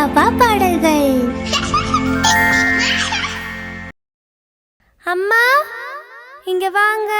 பாப்பா பாடல்கள். அம்மா இங்க வாங்க.